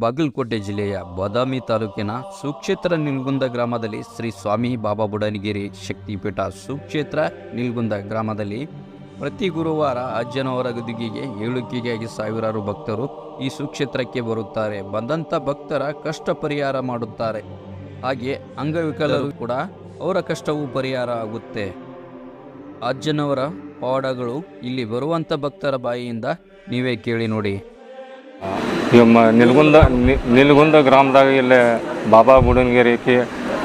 ಬಾಗಲಕೋಟೆ ಜಿಲ್ಲೆಯ ಬಾದಾಮಿ ತಾಲೂಕಿನ ಸುಕ್ಷೇತ್ರ ನಿಲ್ಗುಂದ ಗ್ರಾಮದಲ್ಲಿ ಶ್ರೀ ಸ್ವಾಮಿ ಬಾಬಾ ಬುಡನಗಿರಿ ಶಕ್ತಿಪೀಠ ಸುಕ್ಷೇತ್ರ ನಿಲ್ಗುಂದ ಗ್ರಾಮದಲ್ಲಿ ಪ್ರತಿ ಗುರುವಾರ ಅಜ್ಜನವರ ಗದುಗಿಗೆ, ಏಳುಕಿಗಾಗಿ ಸಾವಿರಾರು ಭಕ್ತರು ಈ ಸುಕ್ಷೇತ್ರಕ್ಕೆ ಬರುತ್ತಾರೆ. ಬಂದಂಥ ಭಕ್ತರ ಕಷ್ಟ ಪರಿಹಾರ ಮಾಡುತ್ತಾರೆ. ಹಾಗೆ ಅಂಗವಿಕಲರು ಕೂಡ ಅವರ ಕಷ್ಟವೂ ಪರಿಹಾರ ಆಗುತ್ತೆ. ಅಜ್ಜನವರ ಪಾಡಗಳು ಇಲ್ಲಿ ಬರುವಂಥ ಭಕ್ತರ ಬಾಯಿಯಿಂದ ನೀವೇ ಕೇಳಿ ನೋಡಿ. ಈಗ ಮ ನಿಲ್ಗುಂದ ನಿಲ್ಗುಂದ ಗ್ರಾಮದಾಗ ಇಲ್ಲೇ ಬಾಬಾ ಬುಡನ್ಗಿರಿಕಿ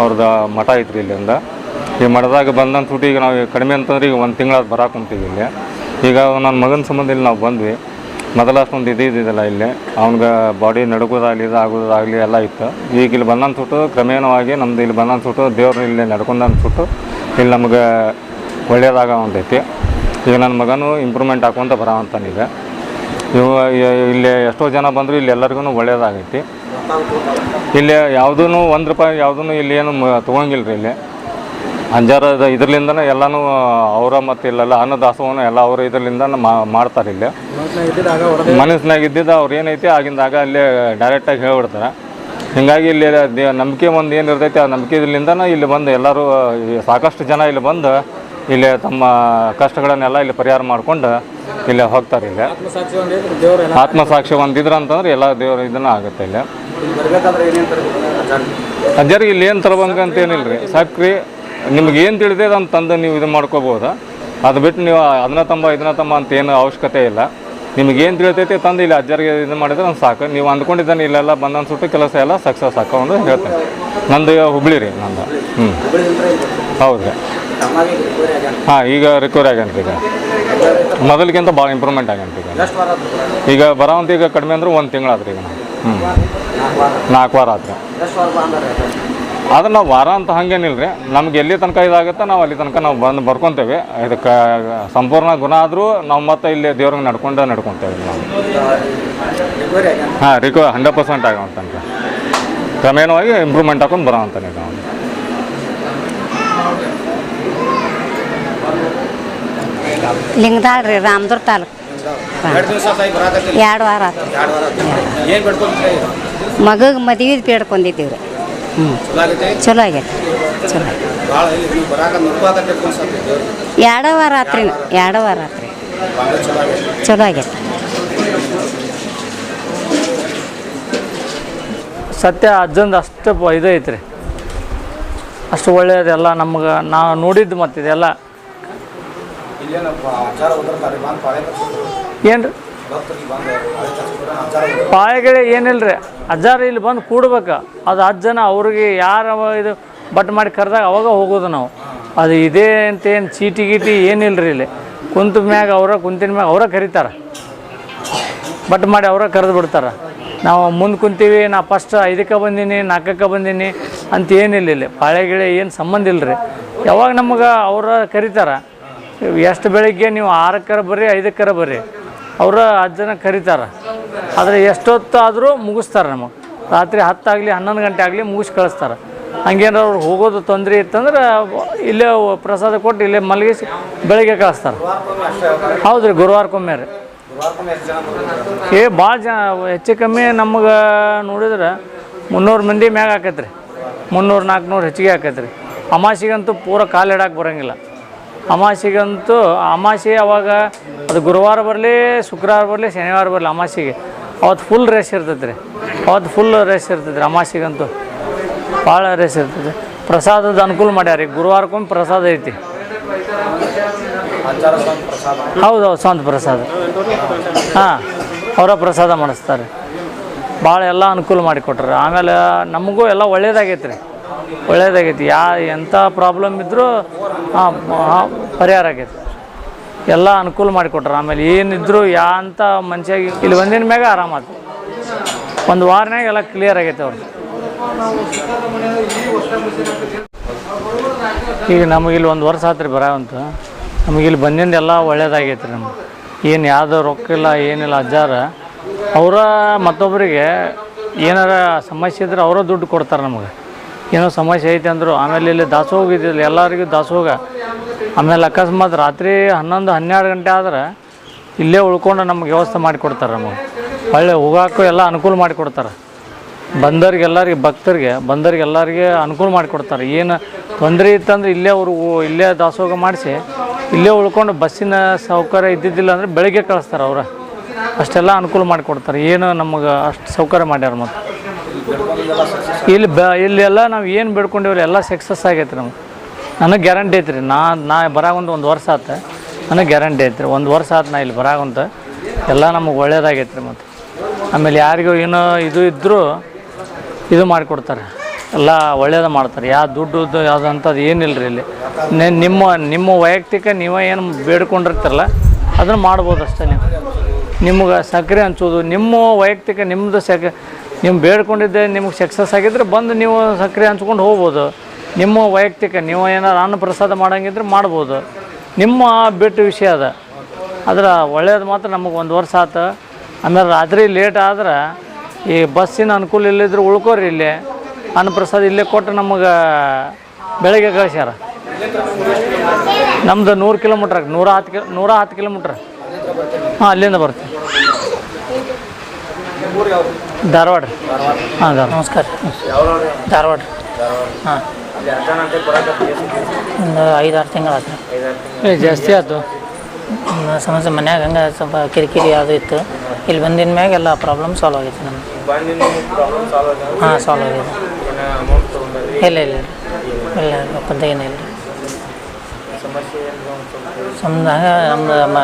ಅವ್ರದ್ದು ಮಠ ಐತ್ರಿ ಇಲ್ಲಿಂದ. ಈ ಮಠದಾಗ ಸೂಟಿ ಈಗ ನಾವು ಕಡಿಮೆ ಅಂತಂದ್ರೆ ಈಗ ಒಂದು ತಿಂಗಳ ಬರಕ್ಕೆ ಕುಂತೀವಿ ಇಲ್ಲಿ. ಈಗ ನನ್ನ ಮಗನ ಸಂಬಂಧ ಇಲ್ಲಿ ನಾವು ಬಂದ್ವಿ. ಮೊದಲ ಅಷ್ಟೊಂದು ಇದು ಇದ್ದಿದ್ದಿಲ್ಲ ಇಲ್ಲಿ. ಅವ್ನಿಗೆ ಬಾಡಿ ನಡ್ಕೋದಾಗಲಿ ಇದಾಗೋದಾಗಲಿ ಎಲ್ಲ ಇತ್ತು. ಈಗ ಇಲ್ಲಿ ಬಂದಂತ ಸುಟ್ಟು ಕ್ರಮೇಣವಾಗಿ ನಮ್ದು ಇಲ್ಲಿ ಬಂದಂತ ಸುಟ್ಟು ದೇವ್ರು ಇಲ್ಲಿ ನಡ್ಕೊಂಡಂತ ಸುಟ್ಟು ಇಲ್ಲಿ ನಮ್ಗೆ ಒಳ್ಳೆಯದಾಗ ಒಂದೈತಿ. ಈಗ ನನ್ನ ಮಗನೂ ಇಂಪ್ರೂವ್ಮೆಂಟ್ ಹಾಕೊಂತ ಬರೋವಂತಾನೀಗ. ಇವ ಇಲ್ಲಿ ಎಷ್ಟೋ ಜನ ಬಂದರು ಇಲ್ಲಿ ಎಲ್ಲರಿಗೂ ಒಳ್ಳೆಯದಾಗೈತಿ ಇಲ್ಲಿ ಯಾವುದೂ ಒಂದು ರೂಪಾಯಿ ಯಾವುದೂ ಇಲ್ಲಿ ಏನು ತೊಗೊಂಗಿಲ್ಲ ರೀ ಇಲ್ಲಿ. ಅಂಜಾರದ ಇದ್ರಲಿಂದನೇ ಎಲ್ಲನೂ ಅವರ ಮತ್ತು ಇಲ್ಲೆಲ್ಲ ಅನ್ನದಾಸೋಹನ ಎಲ್ಲ ಅವ್ರ ಇದರಿಂದ ಮಾಡ್ತಾರೆ ಇಲ್ಲಿ. ಮನಸ್ಸಿನಾಗ ಇದ್ದಿದ್ದು ಅವ್ರು ಏನೈತಿ ಆಗಿಂದಾಗ ಅಲ್ಲಿ ಡೈರೆಕ್ಟಾಗಿ ಹೇಳ್ಬಿಡ್ತಾರೆ. ಹಿಂಗಾಗಿ ಇಲ್ಲಿ ನಂಬಿಕೆ ಒಂದು ಏನು ಇರ್ತೈತಿ ಆ ನಂಬಿಕೆ ಇದರಲಿಂದನೇ ಇಲ್ಲಿ ಬಂದು ಎಲ್ಲರೂ ಸಾಕಷ್ಟು ಜನ ಇಲ್ಲಿ ಬಂದು ಇಲ್ಲಿ ತಮ್ಮ ಕಷ್ಟಗಳನ್ನೆಲ್ಲ ಇಲ್ಲಿ ಪರಿಹಾರ ಮಾಡ್ಕೊಂಡು ಇಲ್ಲಿ ಹೋಗ್ತಾರೆ ಇಲ್ಲಿ. ಆತ್ಮಸಾಕ್ಷಿ ಒಂದಿದ್ರ ಅಂತಂದ್ರೆ ಎಲ್ಲ ದೇವರು ಇದನ್ನ ಆಗುತ್ತೆ ಇಲ್ಲಿ. ಅಜ್ಜರಿಗೆ ಇಲ್ಲಿ ಏನು ತರಬೇಕ ಅಂತ ಏನಿಲ್ಲ ರೀ ಸಾಕ್ರಿ, ನಿಮ್ಗೆ ಏನು ತಿಳಿದೆ ಅದನ್ನ ತಂದು ನೀವು ಇದು ಮಾಡ್ಕೋಬೋದು? ಅದು ಬಿಟ್ಟು ನೀವು ಅದನ್ನ ತಂಬ, ಇದನ್ನ ತಂಬ ಅಂತ ಏನು ಅವಶ್ಯಕತೆ ಇಲ್ಲ. ನಿಮ್ಗೆ ಏನು ತಿಳಿತೈತಿ ತಂದು ಇಲ್ಲಿ ಅಜ್ಜರಿಗೆ ಇದು ಮಾಡಿದ್ರೆ ಒಂದು ಸಾಕು. ನೀವು ಅಂದ್ಕೊಂಡಿದ್ದಾನೆ ಇಲ್ಲೆಲ್ಲ ಬಂದನ್ ಸುಟ್ಟು ಕೆಲಸ ಎಲ್ಲ ಸಕ್ಸಸ್ ಹಾಕೊಂಡು ಹೇಳ್ತೇನೆ. ನಂದು ಹುಬ್ಳಿ ರೀ ನಂದು. ಹ್ಞೂ ಹೌದು ಹಾಂ ಈಗ ರಿಕವರಿ ಆಗ್ಯಾನ ಈಗ. ಮೊದಲಿಗಿಂತ ಭಾಳ ಇಂಪ್ರೂವ್ಮೆಂಟ್ ಆಗ್ಯಾನ ಈಗ. ಈಗ ಬರೋವಂತ ಈಗ ಕಡಿಮೆ ಅಂದ್ರೆ ಒಂದು ತಿಂಗಳಾತ್ರಿ ಈಗ ಹ್ಞೂ ನಾಲ್ಕು ವಾರ. ಆತ್ರಿ. ಆದ್ರೆ ನಾವು ವಾರ ಅಂತ ಹಂಗೇನಿಲ್ಲ ರೀ ನಮ್ಗೆ ಎಲ್ಲಿ ತನಕ ಇದಾಗುತ್ತೆ ನಾವು ಅಲ್ಲಿ ತನಕ ನಾವು ಬಂದು ಬರ್ಕೊತೇವೆ. ಇದಕ್ಕೆ ಸಂಪೂರ್ಣ ಗುಣ ಆದರೂ ನಾವು ಮತ್ತೆ ಇಲ್ಲಿ ದೇವ್ರಿಗೆ ನಡ್ಕೊಂಡು ನಡ್ಕೊತೇವೆ ನಾವು. ಹಾಂ ರಿಕವರ್ ಹಂಡ್ರೆಡ್ ಪರ್ಸೆಂಟ್ ಆಗೋಂತನ್ರಿ ಕ್ರಮೇಣವಾಗಿ ಇಂಪ್ರೂವ್ಮೆಂಟ್ ಹಾಕೊಂಡು ಬರೋ ಅಂತಾನೆ ನಾವು. ಲಿಂಗದಾಳ್ ರೀ ರಾಮದುರ್ ತಾಲೂಕು. ಎರಡು ವಾರ ಆತು. ಮಗಗೆ ಮದುವೆ ಬೇಡ್ಕೊಂಡಿದ್ದೀವಿ ರೀ ಹ್ಞೂ ಚಲೋ ಆಗೈತೆ. ಚಲೋ ಎರಡೋ ವಾರ ಆತ್ರಿ ಎರಡೋ ವಾರ. ಆತ್ರಿ ಚಲೋ ಆಗೈತೆ. ಸತ್ಯ ಅಜ್ಜಂದು ಅಷ್ಟು ಇದು ಐತ್ರಿ. ಅಷ್ಟು ಒಳ್ಳೆಯದೆಲ್ಲ ನಮ್ಗೆ ನಾವು ನೋಡಿದ್ದು ಮತ್ತು ಏನು ರೀ ಪಾಳೆಗಳೇ ಏನಿಲ್ಲ ರೀ ಅಜ್ಜಾರು ಇಲ್ಲಿ ಬಂದು ಕೂಡ್ಬೇಕು. ಅದು ಅಜ್ಜನ ಅವ್ರಿಗೆ ಯಾರು ಇದು ಬಟ್ ಮಾಡಿ ಕರೆದಾಗ ಅವಾಗ ಹೋಗೋದು ನಾವು. ಅದು ಇದೇ ಅಂತ ಏನು ಚೀಟಿ ಗೀಟಿ ಏನಿಲ್ಲ ರೀ ಇಲ್ಲಿ. ಕುಂತ ಮ್ಯಾಗ ಅವರ ಕುಂತಿನ ಮ್ಯಾಗ ಅವರ ಕರೀತಾರೆ. ಬಟ್ ಮಾಡಿ ಅವರ ಕರೆದು ಬಿಡ್ತಾರೆ. ನಾವು ಮುಂದೆ ಕುಂತೀವಿ ನಾ ಫಸ್ಟ್ ಐದಕ್ಕೆ ಬಂದೀನಿ ನಾಲ್ಕಕ್ಕೆ ಬಂದೀನಿ ಅಂತ ಏನಿಲ್ಲ ಇಲ್ಲಿ. ಪಾಳೆಗಿಳೆ ಏನು ಸಂಬಂಧ ಇಲ್ಲ ರೀ ಯಾವಾಗ ನಮಗೆ ಅವರ ಕರೀತಾರೆ. ಎಷ್ಟು ಬೆಳಿಗ್ಗೆ ನೀವು ಆರಕ್ಕರ ಬರ್ರಿ, ಐದಕ್ಕರ ಬರ್ರಿ. ಅವರ ಅಜ್ಜನ ಕರೀತಾರೆ. ಆದರೆ ಎಷ್ಟೊತ್ತು ಆದರೂ ಮುಗಿಸ್ತಾರೆ ನಮಗೆ. ರಾತ್ರಿ ಹತ್ತಾಗಲಿ, ಹನ್ನೊಂದು ಗಂಟೆ ಆಗಲಿ ಮುಗಿಸಿ ಕಳಿಸ್ತಾರೆ. ಹಂಗೇನಾರು ಅವ್ರು ಹೋಗೋದು ತೊಂದರೆ ಇತ್ತಂದ್ರೆ ಇಲ್ಲೇ ಪ್ರಸಾದ ಕೊಟ್ಟು ಇಲ್ಲೇ ಮಲಗಿಸಿ ಬೆಳಿಗ್ಗೆ ಕಳಿಸ್ತಾರೆ. ಹೌದು ರೀ ಗುರುವಾರಕ್ಕೊಮ್ಮೆ ರೀ. ಏ ಭಾಳ ಜನ, ಹೆಚ್ಚು ಕಮ್ಮಿ ನಮ್ಗೆ ನೋಡಿದ್ರೆ ಮುನ್ನೂರು ಮಂದಿ ಮ್ಯಾಗ ಆಕೈತೆ ರೀ ಮುನ್ನೂರು ನಾಲ್ಕುನೂರು ಹೆಚ್ಚಿಗೆ ಆಕೈತೆ ರೀ ಅಮಾಸಿಗಂತೂ ಪೂರ ಕಾಲು ಇಡಕ್ಕೆ ಬರೋಂಗಿಲ್ಲ. ಅಮಾಸಿಗಂತೂ ಅಮಾಸೆ ಅವಾಗ ಅದು ಗುರುವಾರ ಬರಲಿ ಶುಕ್ರವಾರ ಬರಲಿ ಶನಿವಾರ ಬರಲಿ ಅಮಾಸೆಗೆ. ಅವತ್ತು ಫುಲ್ ರೇಸ್ ಇರ್ತೈತೆ ರೀ ಅವತ್ತು ಫುಲ್ ರೇಸ್ ಇರ್ತೈತೆ ರೀ ಅಮಾಸೆಗಂತೂ. ಭಾಳ ರೇಸ್ ಇರ್ತೈತೆ ಪ್ರಸಾದದ ಅನುಕೂಲ ಮಾಡ್ಯಾರ ರೀ ಗುರುವಾರಕ್ಕೊಮ್ಮೆ ಪ್ರಸಾದ ಐತಿ. ಹೌದು ಹೌದು ಸ್ವಂತ ಪ್ರಸಾದ. ಹಾಂ ಅವರ ಪ್ರಸಾದ ಮಾಡಿಸ್ತಾರೆ. ಭಾಳ ಎಲ್ಲ ಅನುಕೂಲ ಮಾಡಿಕೊಟ್ರು. ಆಮೇಲೆ ನಮಗೂ ಎಲ್ಲ ಒಳ್ಳೇದಾಗೈತೆ ರೀ ಒಳ್ಳೇದಾಗೈತಿ. ಯಾ ಎಂಥ ಪ್ರಾಬ್ಲಮ್ ಇದ್ದರೂ ಪರಿಹಾರ ಆಗೈತಿ. ಎಲ್ಲ ಅನುಕೂಲ ಮಾಡಿಕೊಟ್ರೆ. ಆಮೇಲೆ ಏನಿದ್ರು ಯಾ ಅಂತ ಮನುಷ್ಯಾಗಿ ಇಲ್ಲಿ ಒಂದಿನ ಮ್ಯಾಗ ಆರಾಮಾತು ಒಂದು ವಾರನಾಗ ಎಲ್ಲ ಕ್ಲಿಯರ್ ಆಗೈತೆ ಅವ್ರದ್ದು ಈಗ ನಮಗಿಲ್ಲಿ ಒಂದು ವರ್ಷ ಆತ್ರಿ ಬರೋವಂತ. ನಮಗಿಲ್ಲಿ ಬಂದಿಂದ ಎಲ್ಲ ಒಳ್ಳೇದಾಗೈತೆ ರೀ ನಮ್ಗೆ. ಏನು ಯಾವುದೋ ರೊಕ್ಕ ಇಲ್ಲ, ಏನಿಲ್ಲ, ಅಜ್ಜಾರ. ಅವರ ಮತ್ತೊಬ್ಬರಿಗೆ ಏನಾರ ಸಮಸ್ಯೆ ಇದ್ರೆ ಅವರ ದುಡ್ಡು ಕೊಡ್ತಾರೆ ನಮಗೆ. ಏನೋ ಸಮಸ್ಯೆ ಐತೆ ಅಂದರು. ಆಮೇಲೆ ಇಲ್ಲಿ ದಾಸೋಗ ಇದ್ದಿಲ್ಲ ಎಲ್ಲರಿಗೂ ದಾಸೋಗ ಆಮೇಲೆ ಅಕಸ್ಮಾತ್ ರಾತ್ರಿ ಹನ್ನೊಂದು, ಹನ್ನೆರಡು ಗಂಟೆ ಆದ್ರೆ ಇಲ್ಲೇ ಉಳ್ಕೊಂಡು ನಮ್ಗೆ ವ್ಯವಸ್ಥೆ ಮಾಡಿಕೊಡ್ತಾರೆ ನಮಗೆ. ಒಳ್ಳೆ ಹೋಗಾಕು ಎಲ್ಲ ಅನುಕೂಲ ಮಾಡಿಕೊಡ್ತಾರೆ ಬಂದವ್ರಿಗೆಲ್ಲರಿಗೆ ಭಕ್ತರಿಗೆ, ಬಂದವ್ರಿಗೆ ಎಲ್ಲರಿಗೆ ಅನುಕೂಲ ಮಾಡಿಕೊಡ್ತಾರೆ ಏನು ತೊಂದರೆ ಇತ್ತಂದ್ರೆ ಇಲ್ಲೇ ಅವರು ಇಲ್ಲೇ ದಾಸೋಹ ಮಾಡಿಸಿ, ಇಲ್ಲೇ ಉಳ್ಕೊಂಡು ಬಸ್ಸಿನ ಸೌಕರ್ಯ ಇದ್ದಿದ್ದಿಲ್ಲ ಅಂದರೆ ಬೆಳಗ್ಗೆ ಕಳಿಸ್ತಾರೆ ಅವರು. ಅಷ್ಟೆಲ್ಲ ಅನುಕೂಲ ಮಾಡಿಕೊಡ್ತಾರೆ ಏನು ನಮಗೆ ಅಷ್ಟು ಸೌಕರ್ಯ ಮಾಡ್ಯಾರ ಮತ್ತು. ಇಲ್ಲಿ ಬ ಇಲ್ಲೆಲ್ಲ ನಾವು ಏನು ಬೇಡ್ಕೊಂಡಿವ್ರಿ, ಎಲ್ಲ ಸಕ್ಸಸ್ ಆಗೈತೆ ನಮ್ಗೆ. ನನಗೆ ಗ್ಯಾರಂಟಿ ಐತ್ರಿ, ನಾ ನಾ ಬರಾಗೊಂದು ಒಂದು ವರ್ಷ ಆತ, ನನಗೆ ಗ್ಯಾರಂಟಿ ಐತ್ರಿ. ಒಂದು ವರ್ಷ ಆತು ನಾ ಇಲ್ಲಿ ಬರಾಗೊಂತ, ಎಲ್ಲ ನಮಗೆ ಒಳ್ಳೇದಾಗೈತೆ ರೀ ಮತ್ತು ಆಮೇಲೆ ಯಾರಿಗೂ ಏನೋ ಇದು ಇದ್ದರೂ ಇದು ಮಾಡಿಕೊಡ್ತಾರೆ. ಎಲ್ಲ ಒಳ್ಳೇದು ಮಾಡ್ತಾರೆ. ಯಾವ ದುಡ್ಡು ಯಾವುದಂಥದ್ದು ಏನಿಲ್ಲ ರೀ ಇಲ್ಲಿ ನಿಮ್ಮ ನಿಮ್ಮ ವೈಯಕ್ತಿಕ ನೀವೇ ಏನು ಬೇಡ್ಕೊಂಡಿರ್ತಾರಲ್ಲ, ಅದನ್ನು ಮಾಡ್ಬೋದು ಅಷ್ಟೇ ನೀವು. ನಿಮ್ಗೆ ಸಕ್ಕರೆ ಹಂಚೋದು ನಿಮ್ಮ ವೈಯಕ್ತಿಕ ನಿಮ್ಮದು ಸಕ ನೀವು ಬೇಡ್ಕೊಂಡಿದ್ದೆ ನಿಮ್ಗೆ ಸಕ್ಸಸ್ ಆಗಿದ್ರೆ ಬಂದು ನೀವು ಸಕ್ಕರೆ ಹಂಚ್ಕೊಂಡು ಹೋಗ್ಬೋದು. ನಿಮ್ಮ ವೈಯಕ್ತಿಕ, ನೀವು ಏನಾರು ಅನ್ನ ಪ್ರಸಾದ ಮಾಡಂಗಿದ್ರೆ ಮಾಡ್ಬೋದು. ನಿಮ್ಮ ಬಿಟ್ಟು ವಿಷಯ ಅದ. ಆದ್ರೆ ಒಳ್ಳೇದು ಮಾತ್ರ ನಮಗೆ ಒಂದು ವರ್ಷ ಆತು. ಆಮೇಲೆ ರಾತ್ರಿ ಲೇಟ್ ಆದ್ರೆ ಈ ಬಸ್ಸಿನ ಅನುಕೂಲ ಇಲ್ಲಿದ್ರೆ ಉಳ್ಕೋರಿ ಇಲ್ಲಿ. ಅನ್ನಪ್ರಸಾದ ಇಲ್ಲೇ ಕೊಟ್ಟು ನಮಗೆ ಬೆಳಗ್ಗೆ ಕಳಿಸ್ಯಾರ. ನಮ್ದು ನೂರು ಕಿಲೋಮೀಟ್ರ್ ನೂರ ಹತ್ತು ಕಿಲೋ ನೂರ ಹತ್ತು ಕಿಲೋಮೀಟ್ರ್ ಹಾಂ, ಅಲ್ಲಿಂದ ಬರ್ತೀವಿ. ಧಾರವಾಡ. ಹಾಂ ಧಾರವಾಡ. ನಮಸ್ಕಾರ. ಧಾರವಾಡ. ಹಾಂ. ಒಂದು ಐದಾರು ತಿಂಗಳಾಯ್ತು ಏ ಜಾಸ್ತಿ ಆಯ್ತು. ಸಮಸ್ಯೆ ಮನ್ಯಾಗ ಹಂಗೆ ಸ್ವಲ್ಪ ಕಿರಿಕಿರಿ ಅದು ಇತ್ತು. ಇಲ್ಲಿ ಬಂದಿನ ಮ್ಯಾಗ ಎಲ್ಲ ಪ್ರಾಬ್ಲಮ್ ಸಾಲ್ವ್ ಆಗೈತೆ ನಮ್ಮ ಹಾಂ ಸಾಲ್ವ್ ಆಗಿದೆ. ಇಲ್ಲ ಇಲ್ಲ ಇಲ್ಲ. ಇಲ್ಲ ಏನಿಲ್ಲ. ಸಮಸ್ಯೆ ನಮ್ದು ನಮ್ಮ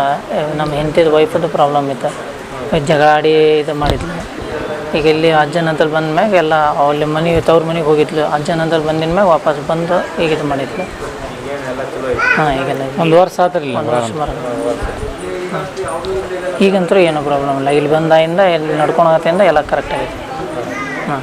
ನಮ್ಮ ಹೆಂಡತಿದು ವೈಫದ್ದು ಪ್ರಾಬ್ಲಮ್ ಇತ್ತು. ಜಗಾಡಿ ಇದು ಮಾಡಿದ್ಲು. ಈಗ ಇಲ್ಲಿ ಅಜ್ಜನ ಹತ್ರ ಬಂದ ಮ್ಯಾಗ ಎಲ್ಲ ಅಲ್ಲಿ ಮನೆ ತವ್ರ ಮನೆಗೆ ಹೋಗಿದ್ಲು. ಅಜ್ಜನ ಹತ್ರ ಬಂದಿನ ಮ್ಯಾಗ ವಾಪಸ್ ಬಂದು ಈಗ ಇದು ಮಾಡಿದ್ಲು. ಹಾಂ ಈಗೆಲ್ಲ. ಒಂದು ವರ್ಷ ಆತ್ರಿ ಒಂದು ವರ್ಷ ಮರ ಈಗಂತೂ ಏನೂ ಪ್ರಾಬ್ಲಮ್ ಇಲ್ಲ. ಇಲ್ಲಿ ಬಂದಾಯಿಂದ ಇಲ್ಲಿ ನಡ್ಕೊಂಡು ಎಲ್ಲ ಕರೆಕ್ಟ್ ಆಗಿದೆ. ಹಾಂ.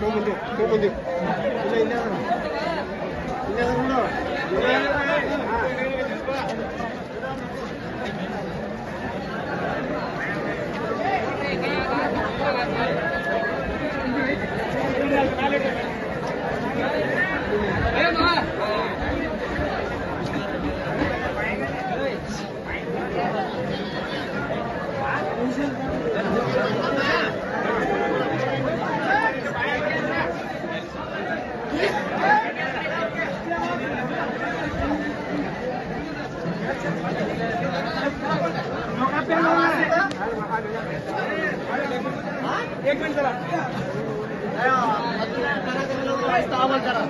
పోగుంది పోగుంది ఇలా एक मिनिट जरा आवाज करा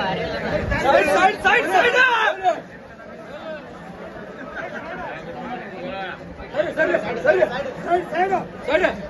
side side side side sir sir sir sir sir sir